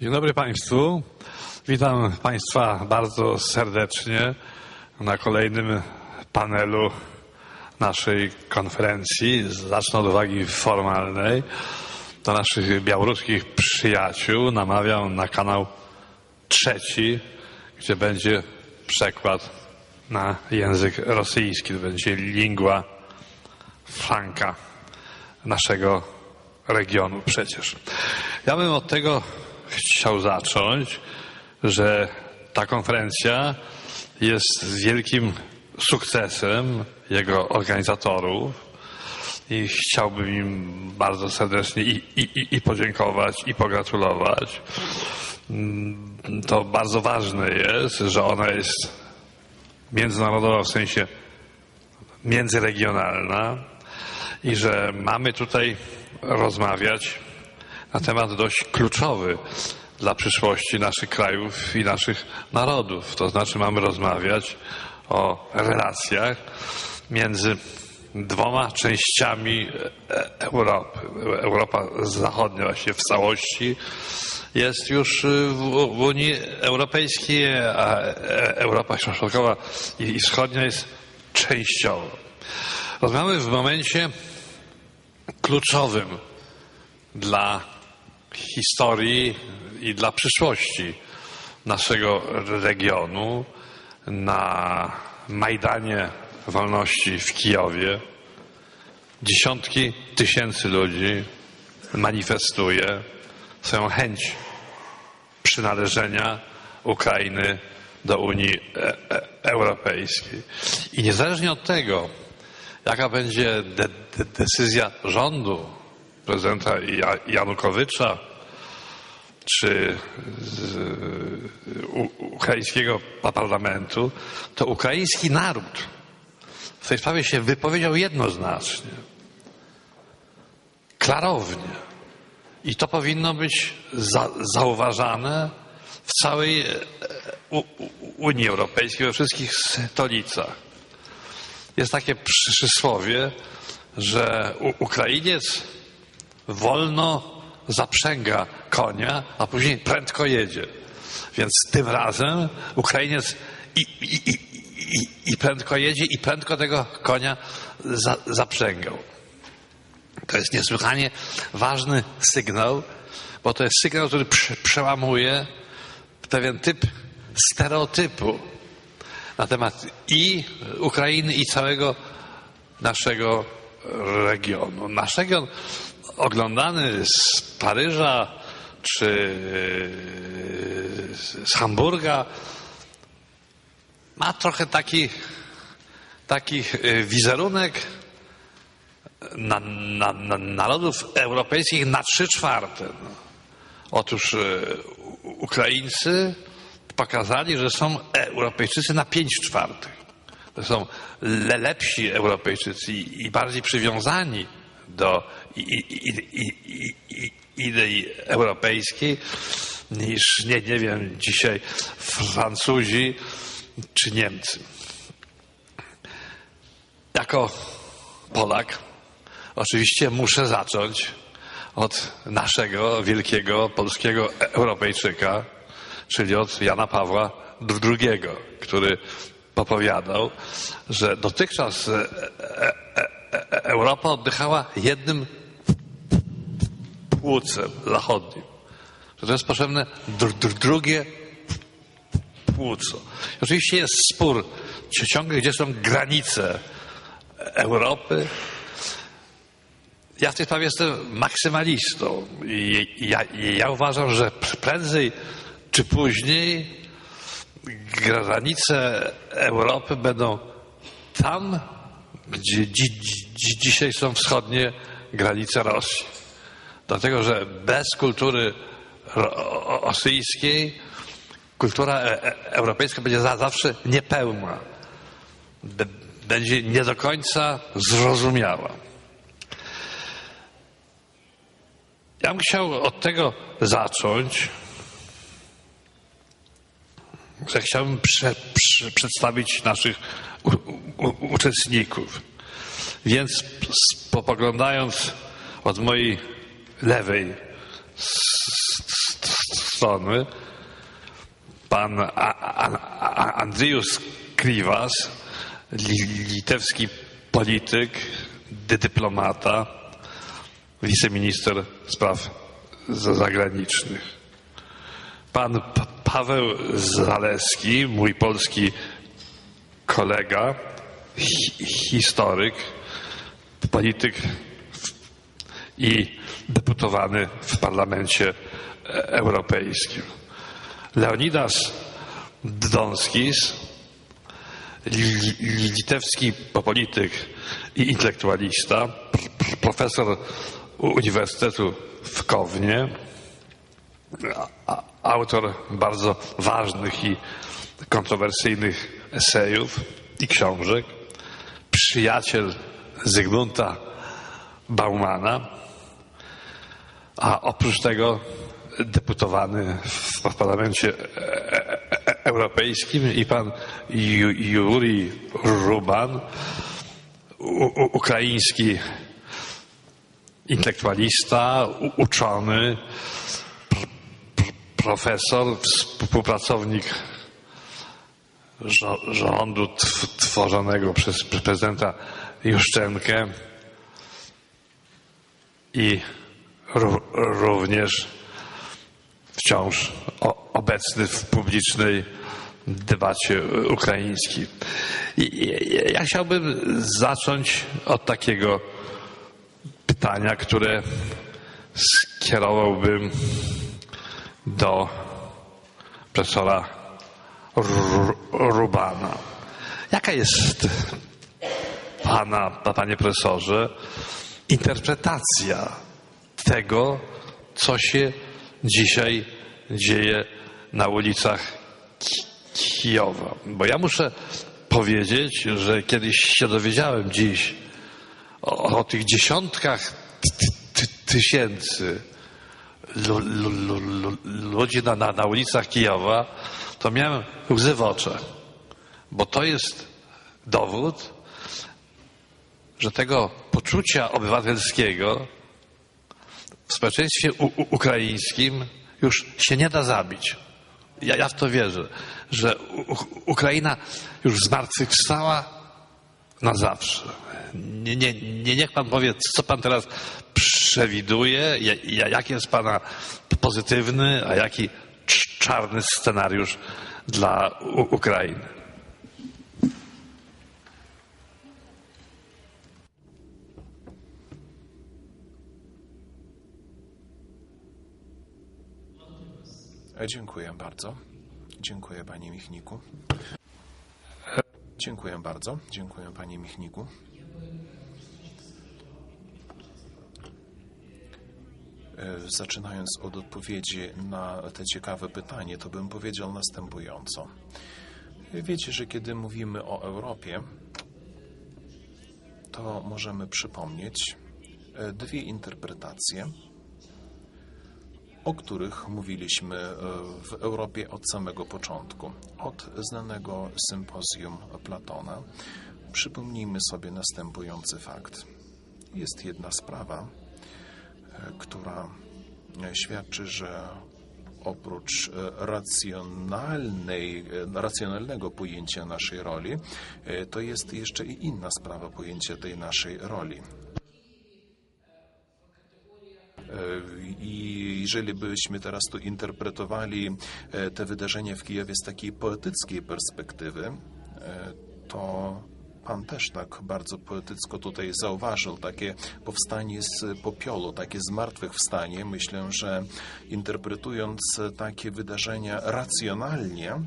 Dzień dobry Państwu. Witam Państwa bardzo serdecznie na kolejnym panelu naszej konferencji. Zacznę od uwagi formalnej. Do naszych białoruskich przyjaciół namawiam na kanał trzeci, gdzie będzie przekład na język rosyjski. To będzie lingua franca naszego regionu przecież. Ja bym od tego chciał zacząć, że ta konferencja jest wielkim sukcesem jego organizatorów i chciałbym im bardzo serdecznie i, i, i- podziękować, i pogratulować. To bardzo ważne jest, że ona jest międzynarodowa w sensie międzyregionalna i że mamy tutaj rozmawiać na temat dość kluczowy dla przyszłości naszych krajów i naszych narodów. To znaczy mamy rozmawiać o relacjach między dwoma częściami e- Europy. Europa Zachodnia właśnie w całości jest już y, w, Unii Europejskiej, a e- Europa Środkowa i Wschodnia jest częściowo. Rozmawiamy w momencie kluczowym dla historii i dla przyszłości naszego regionu na Majdanie Wolności w Kijowie. Dziesiątki tysięcy ludzi manifestuje swoją chęć przynależenia Ukrainy do Unii e- e- Europejskiej. I niezależnie od tego, jaka będzie de- de- decyzja rządu prezydenta Ja- Janukowycza czy z, ukraińskiego parlamentu, to ukraiński naród w tej sprawie się wypowiedział jednoznacznie, klarownie. I to powinno być za, zauważane w całej e, Unii Europejskiej, we wszystkich stolicach. Jest takie przysłowie, że Ukrainiec wolno zaprzęga konia, a później prędko jedzie. Więc tym razem Ukrainiec i, i, i, i, i prędko jedzie i prędko tego konia za, zaprzęgał. To jest niesłychanie ważny sygnał, bo to jest sygnał, który prze, przełamuje pewien typ stereotypu na temat i Ukrainy, i całego naszego regionu. Nasz region oglądany z Paryża czy z Hamburga ma trochę taki, taki y, wizerunek na, na, na narodów europejskich na trzy czwarte. No. Otóż U- Ukraińcy pokazali, że są Europejczycy na pięć czwartych. To są le, lepsi Europejczycy i bardziej przywiązani do idei europejskiej niż, nie, nie wiem, dzisiaj Francuzi czy Niemcy. Jako Polak oczywiście muszę zacząć od naszego wielkiego polskiego Europejczyka, czyli od Jana Pawła II, który popowiadał, że dotychczas e, e, Europa oddychała jednym płucem zachodnim. Że to jest potrzebne dr, dr, drugie płuco. Oczywiście jest spór ciągle, gdzie są granice Europy. Ja w tej sprawie jestem maksymalistą i ja, ja uważam, że prędzej czy później granice Europy będą tam, gdzie dzi, dzi, dzisiaj są wschodnie granice Rosji. Dlatego, że bez kultury ro- rosyjskiej kultura e- e- europejska będzie za, zawsze niepełna. Będzie nie do końca zrozumiała. Ja bym chciał od tego zacząć, chciałbym prze, prze, przedstawić naszych u, u, uczestników. Więc poglądając od mojej lewej strony, pan Andrius Krivas, li- litewski polityk, dy- dyplomata, wiceminister spraw za- zagranicznych. Pan Paweł Zaleski, mój polski kolega, hi- historyk, polityk i deputowany w Parlamencie Europejskim. Leonidas Donskis, li- li- litewski polityk i intelektualista, pr- pr- profesor Uniwersytetu w Kownie, autor bardzo ważnych i kontrowersyjnych esejów i książek, przyjaciel Zygmunta Baumana, a oprócz tego deputowany w Parlamencie Europejskim i pan Ju- Juri Ruban, ukraiński intelektualista, uczony, profesor, współpracownik rządu tw- tworzonego przez prezydenta Juszczenkę i ró- również wciąż obecny w publicznej debacie ukraińskiej. Ja chciałbym zacząć od takiego pytania, które skierowałbym do profesora Ru- Rubana. Jaka jest pana, panie profesorze, interpretacja tego, co się dzisiaj dzieje na ulicach Ki- Kijowa? Bo ja muszę powiedzieć, że kiedyś się dowiedziałem dziś o, o tych dziesiątkach ty, ty, tysięcy ludzi na, na, na ulicach Kijowa, to miałem łzy w oczach. Bo to jest dowód, że tego poczucia obywatelskiego w społeczeństwie ukraińskim już się nie da zabić. Ja, ja w to wierzę, że Ukraina już zmartwychwstała na zawsze. Nie, nie, nie, niech pan powie, co pan teraz przewiduje, ja- jaki jest pana pozytywny, a jaki cz- czarny scenariusz dla Ukrainy. E, Dziękuję bardzo. Dziękuję Panie Michniku. Dziękuję bardzo. Dziękuję Panie Michniku. E, Zaczynając od odpowiedzi na te ciekawe pytanie, to bym powiedział następująco. Wiecie, że kiedy mówimy o Europie, to możemy przypomnieć e, dwie interpretacje o których mówiliśmy e, w Europie od samego początku. Od znanego sympozjum Platona. Przypomnijmy sobie następujący fakt. Jest jedna sprawa, e, która świadczy, że oprócz e, racjonalnej, racjonalnego pojęcia naszej roli, to jest jeszcze i inna sprawa pojęcia tej naszej roli. I jeżeli byśmy teraz tu interpretowali e, te wydarzenia w Kijowie z takiej poetyckiej perspektywy, e, to Pan też tak bardzo poetycko tutaj zauważył takie powstanie z popiołu, takie zmartwychwstanie. Myślę, że interpretując takie wydarzenia racjonalnie,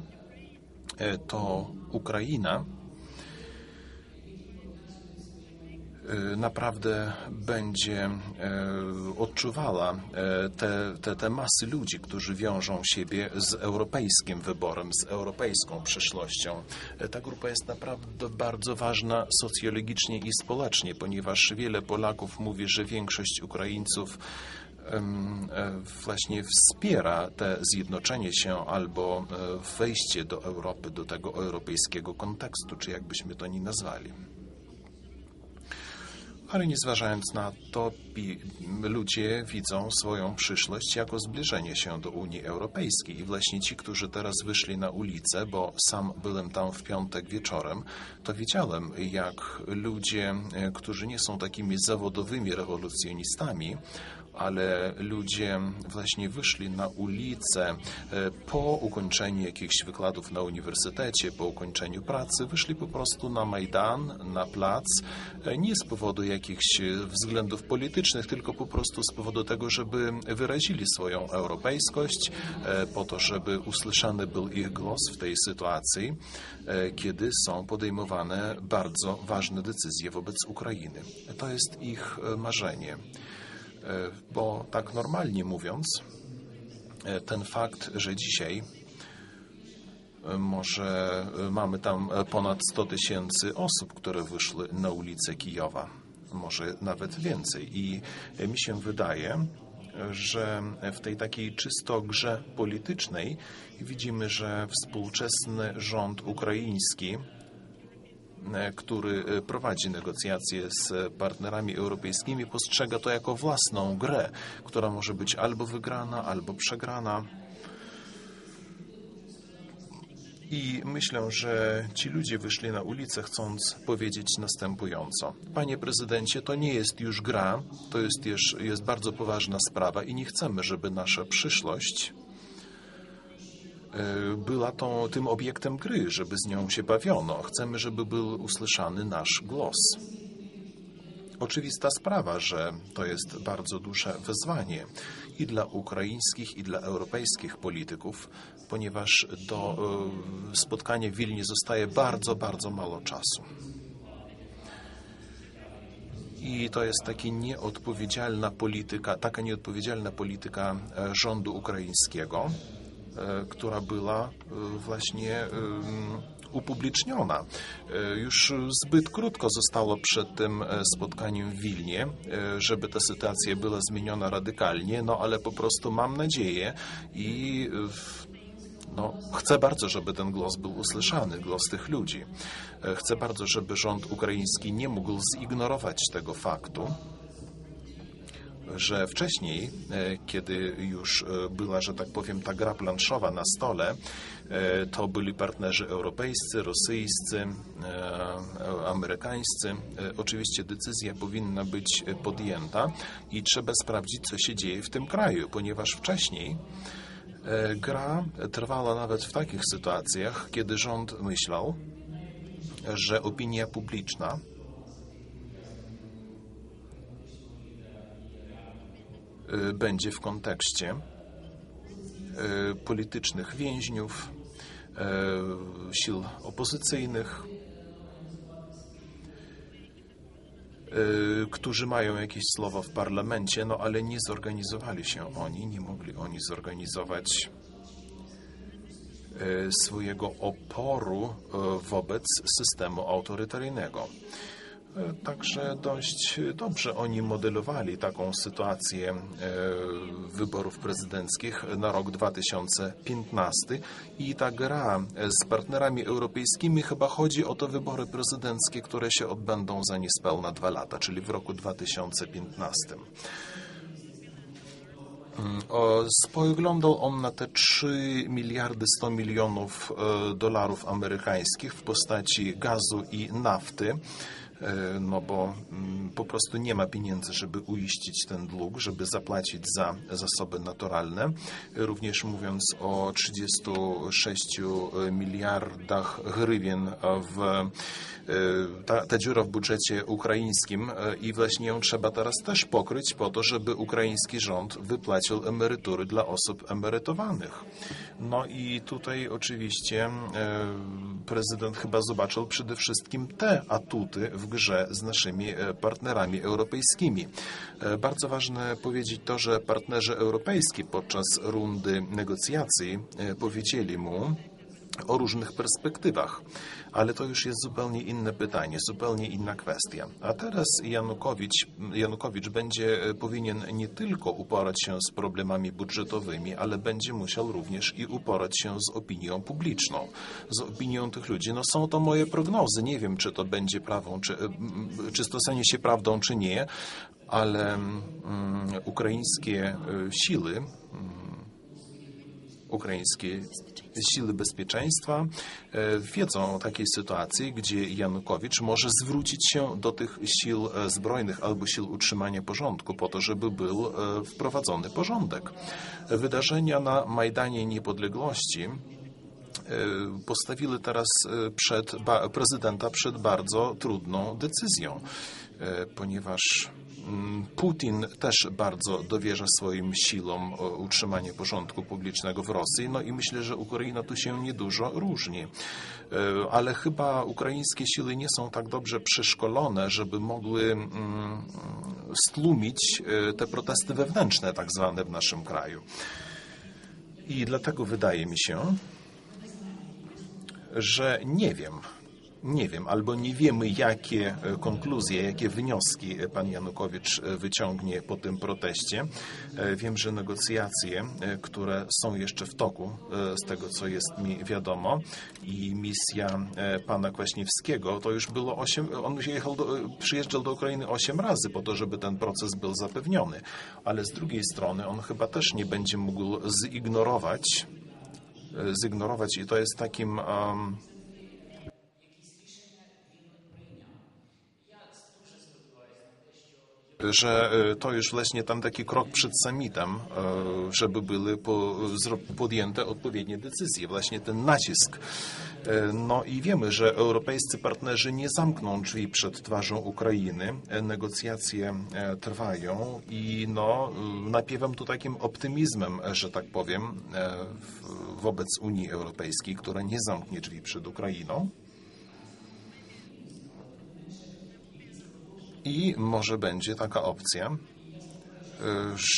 e, to Ukraina naprawdę będzie e, odczuwała e, te, te, te masy ludzi, którzy wiążą siebie z europejskim wyborem, z europejską przyszłością. Ta grupa jest naprawdę bardzo ważna socjologicznie i społecznie, ponieważ wiele Polaków mówi, że większość Ukraińców e, właśnie wspiera te zjednoczenie się albo e, wejście do Europy, do tego europejskiego kontekstu, czy jakbyśmy to ni nazwali. Ale nie zważając na to, ludzie widzą swoją przyszłość jako zbliżenie się do Unii Europejskiej. Właśnie ci, którzy teraz wyszli na ulicę, bo sam byłem tam w piątek wieczorem, to widziałem, jak ludzie, e, którzy nie są takimi zawodowymi rewolucjonistami, ale ludzie właśnie wyszli na ulicę e, po ukończeniu jakichś wykładów na uniwersytecie, po ukończeniu pracy, wyszli po prostu na Majdan, na plac, e, nie z powodu jakichś względów politycznych, tylko po prostu z powodu tego, żeby wyrazili swoją europejskość, e, po to, żeby usłyszany był ich głos w tej sytuacji, kiedy są podejmowane bardzo ważne decyzje wobec Ukrainy. To jest ich marzenie. E, Bo tak normalnie mówiąc, e, ten fakt, że dzisiaj e, może mamy tam ponad 100 tysięcy osób, które wyszły na ulicę Kijowa, może nawet więcej. I mi się wydaje, że w tej takiej czysto grze politycznej widzimy, że współczesny rząd ukraiński który e, prowadzi negocjacje z partnerami europejskimi, postrzega to jako własną grę, która może być albo wygrana, albo przegrana. I myślę, że ci ludzie wyszli na ulicę chcąc powiedzieć następująco. Panie prezydencie, to nie jest już gra, to jest, już, jest bardzo poważna sprawa i nie chcemy, żeby nasza przyszłość e, była tą, tym obiektem gry, żeby z nią się bawiono. Chcemy, żeby był usłyszany nasz głos. Oczywista sprawa, że to jest bardzo duże wyzwanie i dla ukraińskich, i dla europejskich polityków, ponieważ do e, spotkania w Wilnie zostaje bardzo, bardzo mało czasu. I to jest taka nieodpowiedzialna polityka, taka nieodpowiedzialna polityka e, rządu ukraińskiego, e, która była e, właśnie em, upubliczniona. E, Już zbyt krótko zostało przed tym e, spotkaniem w Wilnie, e, żeby ta sytuacja była zmieniona radykalnie, no ale po prostu mam nadzieję i e, no, chcę bardzo, żeby ten głos był usłyszany, głos tych ludzi. E, Chcę bardzo, żeby rząd ukraiński nie mógł zignorować tego faktu, że wcześniej, e, kiedy już e, była, że tak powiem, ta gra planszowa na stole, e, to byli partnerzy europejscy, rosyjscy, amerykańscy. Oczywiście decyzja powinna być podjęta i trzeba sprawdzić, co się dzieje w tym kraju, ponieważ wcześniej gra trwała nawet w takich sytuacjach, kiedy rząd myślał, że opinia publiczna będzie w kontekście y, politycznych więźniów, y, sił opozycyjnych, y, którzy mają jakieś słowo w parlamencie, no ale nie zorganizowali się oni, nie mogli oni zorganizować y, swojego oporu y, wobec systemu autorytaryjnego. E, Także dość dobrze oni modelowali taką sytuację e, wyborów prezydenckich na rok 2015 i ta gra z partnerami europejskimi chyba chodzi o te wybory prezydenckie, które się odbędą za niespełna dwa lata, czyli w roku 2015. O, Spoglądał on na te 3 miliardy 100 milionów e, dolarów amerykańskich w postaci gazu i nafty, e, no bo mm, po prostu nie ma pieniędzy, żeby uiścić ten dług, żeby zapłacić za zasoby naturalne. Również mówiąc o 36 miliardach hrywien w e, ta, ta dziura w budżecie ukraińskim e, i właśnie ją trzeba teraz też pokryć po to, żeby ukraiński rząd wypłacił emerytury dla osób emerytowanych. No i tutaj oczywiście e, prezydent chyba zobaczył przede wszystkim te atuty w grze z naszymi e, partnerami europejskimi. E, Bardzo ważne powiedzieć to, że partnerzy europejscy podczas rundy negocjacji e, powiedzieli mu, o różnych perspektywach, ale to już jest zupełnie inne pytanie, zupełnie inna kwestia. A teraz Janukowicz, Janukowicz będzie e, powinien nie tylko uporać się z problemami budżetowymi, ale będzie musiał również i uporać się z opinią publiczną, z opinią tych ludzi. No są to moje prognozy, nie wiem, czy to będzie prawą, czy, e, czy to stanie się prawdą, czy nie, ale mm, ukraińskie e, siły ukraińskie siły bezpieczeństwa e, wiedzą o takiej sytuacji, gdzie Janukowicz może zwrócić się do tych sił e, zbrojnych albo sił utrzymania porządku po to, żeby był e, wprowadzony porządek. Wydarzenia na Majdanie Niepodległości postawiły teraz przed prezydenta przed bardzo trudną decyzją, ponieważ Putin też bardzo dowierza swoim silom utrzymanie porządku publicznego w Rosji, no i myślę, że Ukraina tu się niedużo różni. E, Ale chyba ukraińskie siły nie są tak dobrze przeszkolone, żeby mogły mm, stłumić e, te protesty wewnętrzne, tak zwane w naszym kraju. I dlatego wydaje mi się, że nie wiem, nie wiem, albo nie wiemy, jakie e, konkluzje, jakie wnioski e, pan Janukowicz e, wyciągnie po tym proteście. Wiem, że negocjacje, które są jeszcze w toku, z tego co jest mi wiadomo, i misja pana Kwaśniewskiego, to już było osiem, on jechał do, przyjeżdżał do Ukrainy osiem razy po to, żeby ten proces był zapewniony. Ale z drugiej strony on chyba też nie będzie mógł zignorować zignorować i to jest takim um, że e, to już właśnie tam taki krok przed summitem, e, żeby były podjęte odpowiednie decyzje, właśnie ten nacisk. E, No i wiemy, że europejscy partnerzy nie zamkną drzwi przed twarzą Ukrainy. Negocjacje trwają i no, napiewam tu takim optymizmem, że tak powiem, wobec Unii Europejskiej, która nie zamknie drzwi przed Ukrainą. I może będzie taka opcja, y,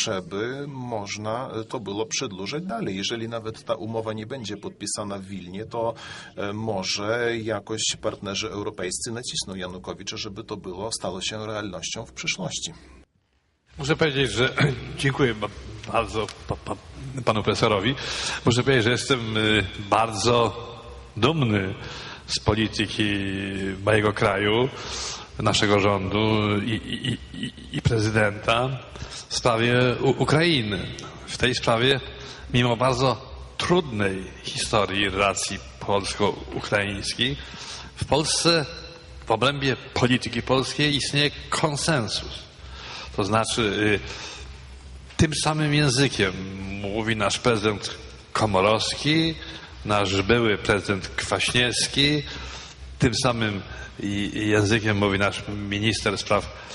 żeby można to było przedłużyć dalej. Jeżeli nawet ta umowa nie będzie podpisana w Wilnie, to e, może jakoś partnerzy europejscy nacisną Janukowicza, żeby to było, stało się realnością w przyszłości. Muszę powiedzieć, że dziękuję ba- bardzo pa, pa, panu profesorowi. Muszę powiedzieć, że jestem y, bardzo dumny z polityki mojego kraju, naszego rządu i, i, i, prezydenta w sprawie Ukrainy. W tej sprawie, mimo bardzo trudnej historii relacji polsko-ukraińskich, w Polsce w obrębie polityki polskiej istnieje konsensus. To znaczy, y, tym samym językiem mówi nasz prezydent Komorowski, nasz były prezydent Kwaśniewski, tym samym i- językiem mówi nasz minister spraw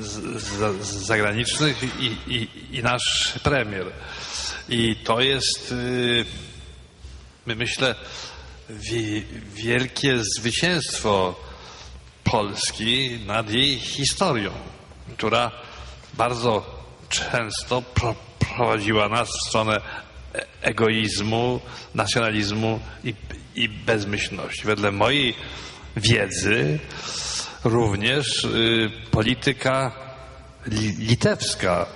z- z- zagranicznych i, i, i nasz premier. I to jest, y, my myślę, wi- wielkie zwycięstwo Polski nad jej historią, która bardzo często pro, prowadziła nas w stronę e- egoizmu, nacjonalizmu i, i bezmyślności. Wedle mojej wiedzy również y, polityka li, litewska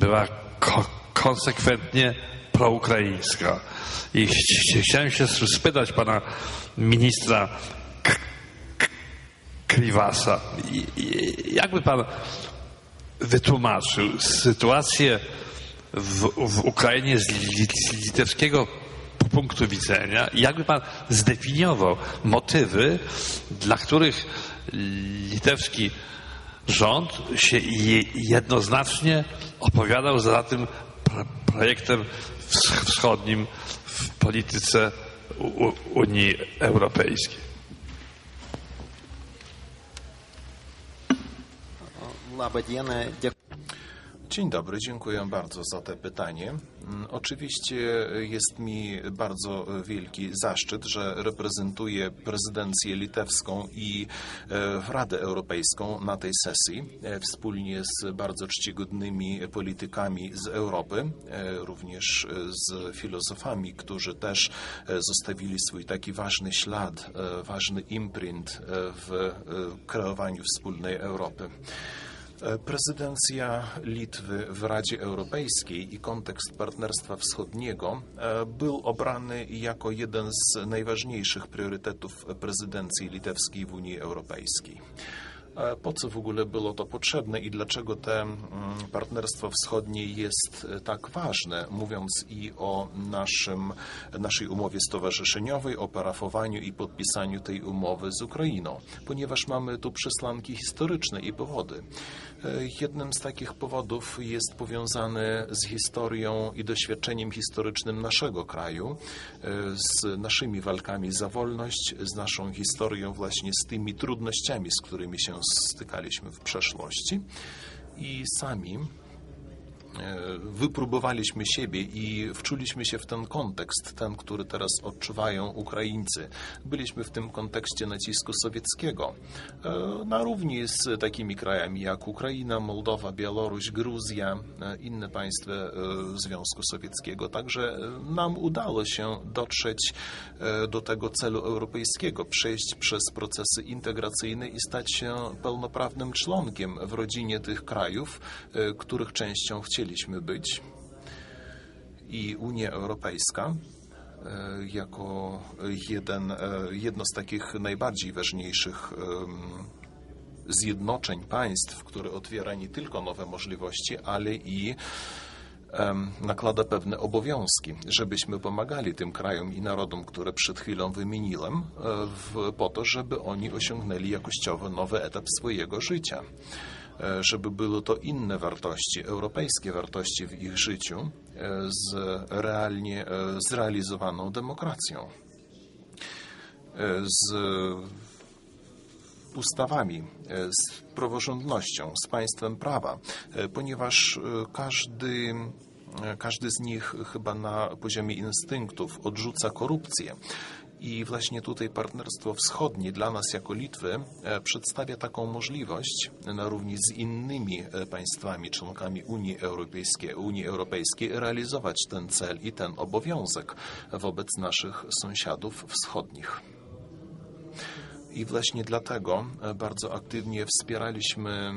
była ko, konsekwentnie proukraińska. I ch- chciałem się spytać pana ministra Kriwasa. Jakby pan wytłumaczył sytuację w, w Ukrainie z litewskiego punktu widzenia jakby pan zdefiniował motywy, dla których litewski rząd się je, jednoznacznie opowiadał za tym pro, projektem wsch- wschodnim w polityce Unii Europejskiej. Labą. Dzień dobry, dziękuję bardzo za to pytanie. Mm, Oczywiście jest mi bardzo wielki zaszczyt, że reprezentuję prezydencję litewską i e, Radę Europejską na tej sesji, e, wspólnie z bardzo czcigodnymi politykami z Europy, e, również z filozofami, którzy też zostawili swój taki ważny ślad, ważny imprint w kreowaniu wspólnej Europy. E, Prezydencja Litwy w Radzie Europejskiej i kontekst Partnerstwa Wschodniego e, był obrany jako jeden z najważniejszych priorytetów prezydencji litewskiej w Unii Europejskiej. E, Po co w ogóle było to potrzebne i dlaczego te partnerstwo wschodnie jest tak ważne, mówiąc i o naszym, naszej umowie stowarzyszeniowej, o parafowaniu i podpisaniu tej umowy z Ukrainą, ponieważ mamy tu przesłanki historyczne i powody. E, Jednym z takich powodów jest powiązany z historią i doświadczeniem historycznym naszego kraju, e, z naszymi walkami za wolność, z naszą historią właśnie z tymi trudnościami, z którymi się stykaliśmy w przeszłości i sami wypróbowaliśmy siebie i wczuliśmy się w ten kontekst, ten, który teraz odczuwają Ukraińcy. Byliśmy w tym kontekście nacisku sowieckiego, e, na równi z takimi krajami jak Ukraina, Mołdowa, Białoruś, Gruzja, e, inne państwa e, Związku Sowieckiego. Także e, nam udało się dotrzeć e, do tego celu europejskiego, przejść przez procesy integracyjne i stać się pełnoprawnym członkiem w rodzinie tych krajów, e, których częścią chcieliśmy być. I Unia Europejska e, jako jeden, e, jedno z takich najbardziej ważniejszych zjednoczeń państw, które otwiera nie tylko nowe możliwości, ale i nakłada pewne obowiązki, żebyśmy pomagali tym krajom i narodom, które przed chwilą wymieniłem, e, po to, żeby oni osiągnęli jakościowo nowy etap swojego życia. E, Żeby były to inne wartości, europejskie wartości w ich życiu e, z realnie e, zrealizowaną demokracją, z ustawami, z praworządnością, z państwem prawa, ponieważ każdy, każdy z nich chyba na poziomie instynktów odrzuca korupcję. I właśnie tutaj Partnerstwo Wschodnie dla nas jako Litwy e, przedstawia taką możliwość na równi z innymi e, państwami, członkami Unii Europejskiej, Unii Europejskiej realizować ten cel i ten obowiązek wobec naszych sąsiadów wschodnich. I właśnie dlatego e, bardzo aktywnie wspieraliśmy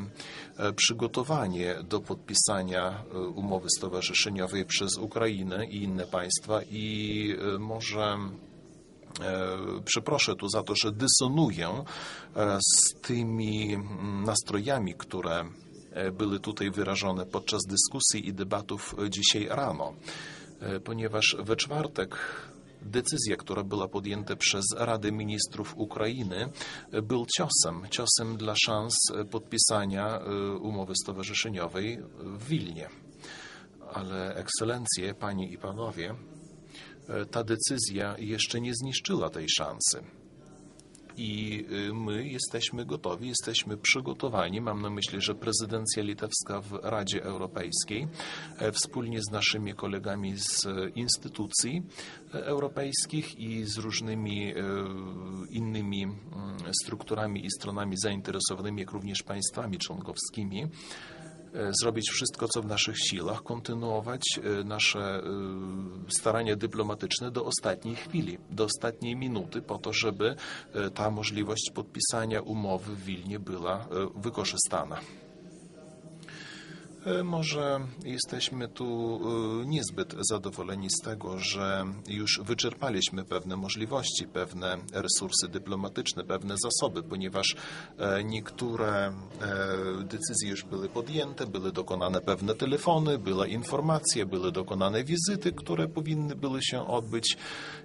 przygotowanie do podpisania umowy stowarzyszeniowej przez Ukrainę i inne państwa i może przeproszę tu za to, że dysonuję e, z tymi mm, nastrojami, które e, były tutaj wyrażone podczas dyskusji i debatów e, dzisiaj rano, E, ponieważ we czwartek decyzja, która była podjęta przez Radę Ministrów Ukrainy, e, był ciosem, ciosem dla szans e, podpisania e, umowy stowarzyszeniowej w Wilnie. Ale ekscelencje, panie i panowie, e, ta decyzja jeszcze nie zniszczyła tej szansy. I y, my jesteśmy gotowi, jesteśmy przygotowani. Mam na myśli, że prezydencja litewska w Radzie Europejskiej e, wspólnie z naszymi kolegami z e, instytucji e, europejskich i z różnymi innymi mm, strukturami i stronami zainteresowanymi, jak również państwami członkowskimi, zrobić wszystko, co w naszych siłach, kontynuować e, nasze e, starania dyplomatyczne do ostatniej chwili, do ostatniej minuty, po to, żeby e, ta możliwość podpisania umowy w Wilnie była e, wykorzystana. E, Może jesteśmy tu e, niezbyt zadowoleni z tego, że już wyczerpaliśmy pewne możliwości, pewne resursy dyplomatyczne, pewne zasoby, ponieważ e, niektóre decyzje już były podjęte, były dokonane pewne telefony, była informacja, były dokonane wizyty, które powinny były się odbyć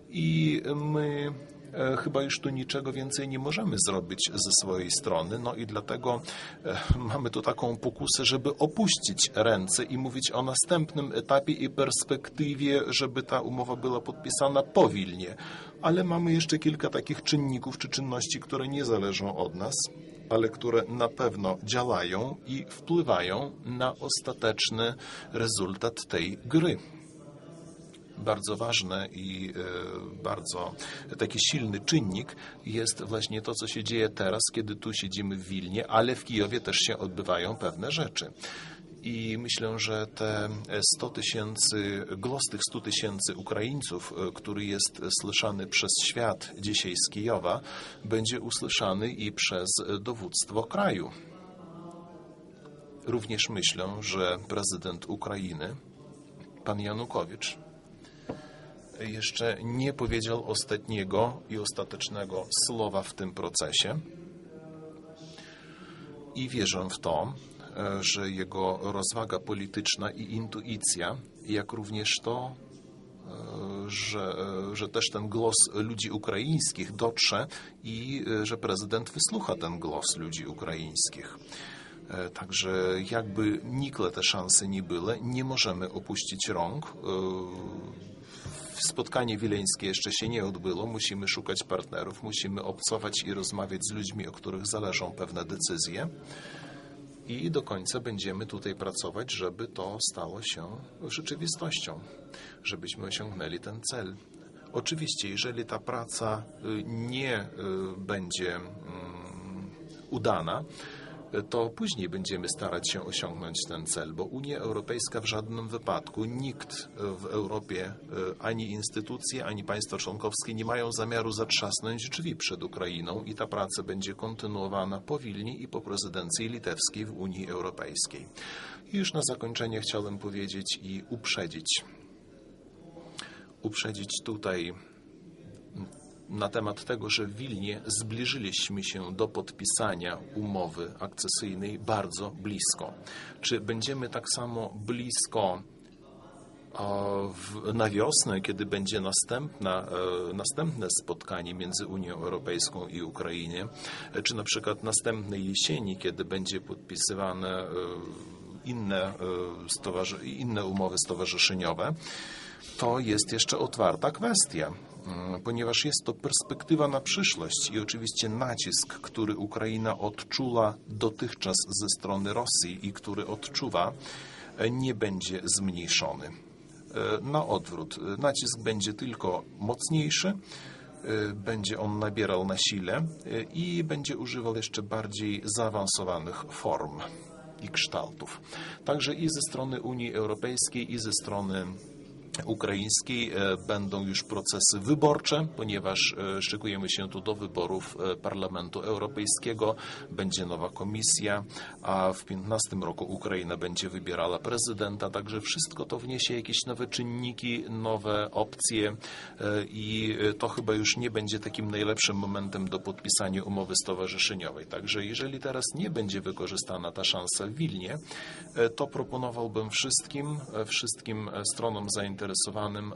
i my chyba już tu niczego więcej nie możemy zrobić ze swojej strony. No i dlatego e, mamy tu taką pokusę, żeby opuścić ręce i mówić o następnym etapie i perspektywie, żeby ta umowa była podpisana powilnie. Ale mamy jeszcze kilka takich czynników czy czynności, które nie zależą od nas. ale które na pewno działają i wpływają na ostateczny rezultat tej gry bardzo ważne i e, bardzo taki silny czynnik jest właśnie to, co się dzieje teraz, kiedy tu siedzimy w Wilnie, ale w Kijowie też się odbywają pewne rzeczy. I myślę, że te 100 tysięcy, głos tych 100 tysięcy Ukraińców, e, który jest słyszany przez świat dzisiaj z Kijowa, będzie usłyszany i przez dowództwo kraju. Również myślę, że prezydent Ukrainy, pan Janukowicz, jeszcze nie powiedział ostatniego i ostatecznego słowa w tym procesie. I wierzę w to, że jego rozwaga polityczna i intuicja, jak również to, że, że też ten głos ludzi ukraińskich dotrze i że prezydent wysłucha ten głos ludzi ukraińskich. Także jakby nikle te szanse nie były, nie możemy opuścić rąk. Spotkanie wileńskie jeszcze się nie odbyło. Musimy szukać partnerów, musimy obcować i rozmawiać z ludźmi, o których zależą pewne decyzje. I do końca będziemy tutaj pracować, żeby to stało się rzeczywistością, żebyśmy osiągnęli ten cel. Oczywiście, jeżeli ta praca y, nie y, będzie mm, udana, to później będziemy starać się osiągnąć ten cel, bo Unia Europejska w żadnym wypadku, nikt w Europie, e, ani instytucje, ani państwa członkowskie nie mają zamiaru zatrzasnąć drzwi przed Ukrainą i ta praca będzie kontynuowana po Wilnie i po prezydencji litewskiej w Unii Europejskiej. I już na zakończenie chciałem powiedzieć i uprzedzić, uprzedzić tutaj na temat tego, że w Wilnie zbliżyliśmy się do podpisania umowy akcesyjnej bardzo blisko. Czy będziemy tak samo blisko a, w, na wiosnę, kiedy będzie następna, e, następne spotkanie między Unią Europejską i Ukrainą, e, czy na przykład następnej jesieni, kiedy będzie podpisywane e, inne, e, inne umowy stowarzyszeniowe, to jest jeszcze otwarta kwestia, ponieważ jest to perspektywa na przyszłość i oczywiście nacisk, który Ukraina odczula dotychczas ze strony Rosji i który odczuwa, e, nie będzie zmniejszony. E, Na odwrót, e, nacisk będzie tylko mocniejszy, będzie on nabierał na sile i będzie używał jeszcze bardziej zaawansowanych form i kształtów. Także i ze strony Unii Europejskiej, i ze strony ukraińskiej e, będą już procesy wyborcze, ponieważ e, szykujemy się tu do wyborów e, Parlamentu Europejskiego. Będzie nowa komisja, a w 15 roku Ukraina będzie wybierała prezydenta, także wszystko to wniesie jakieś nowe czynniki, nowe opcje i to chyba już nie będzie takim najlepszym momentem do podpisania umowy stowarzyszeniowej. Także jeżeli teraz nie będzie wykorzystana ta szansa w Wilnie, to proponowałbym wszystkim, wszystkim stronom zainteresowanym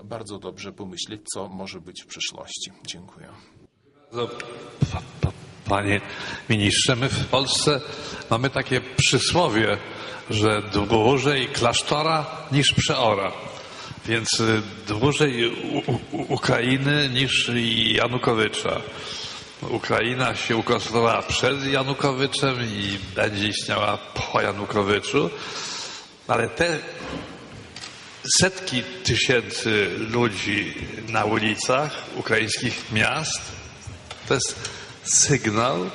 bardzo dobrze pomyśleć, co może być w przyszłości. Dziękuję. Pa- pa- Panie ministrze, my w Polsce mamy takie przysłowie, że dłużej klasztora niż przeora. Więc y, dłużej Ukrainy niż Janukowycza. Ukraina się ukonstytuowała przed Janukowiczem i będzie istniała po Janukowyczu, ale te setki tysięcy ludzi na ulicach ukraińskich miast to jest sygnał,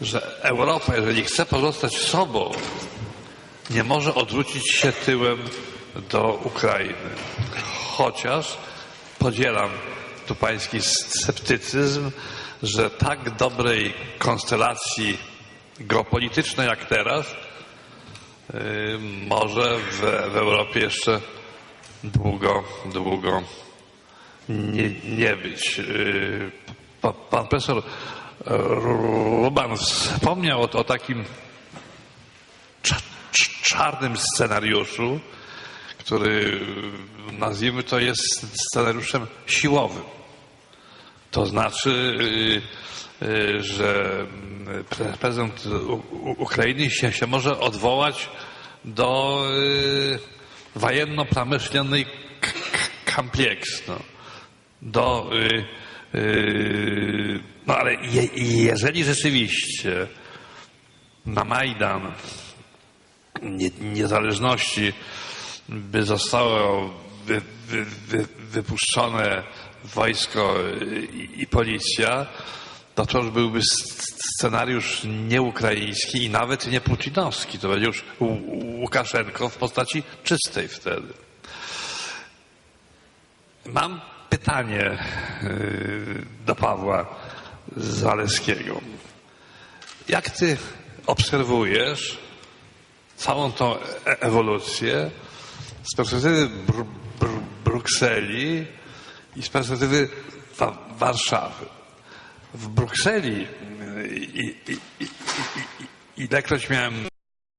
że Europa, jeżeli chce pozostać sobą, nie może odwrócić się tyłem do Ukrainy. Chociaż podzielam tu pański sceptycyzm, że tak dobrej konstelacji geopolitycznej jak teraz yy, może w, w Europie jeszcze długo, długo nie, nie być. Yy, pa- Pan profesor Ruban wspomniał o, o takim cza- cz- czarnym scenariuszu, który nazwijmy to jest scenariuszem siłowym. To znaczy, yy, yy, że pre- prezydent Ukrainy się, się może odwołać do yy, wojenno-pромышленnej k- k- kompleks. No. Do, yy, yy, no ale je, jeżeli rzeczywiście na Majdan nie, niezależności by zostało wy, wy, wy, wypuszczone wojsko i, i policja, to to już byłby scenariusz nie ukraiński i nawet nie putinowski. To będzie już Łukaszenko w postaci czystej wtedy. Mam pytanie yy, do Pawła Zaleskiego. Jak ty obserwujesz całą tą e- ewolucję z perspektywy Br- Br- Brukseli i z perspektywy Wa- Warszawy? W Brukseli yy, i, i, i, i, i, miałem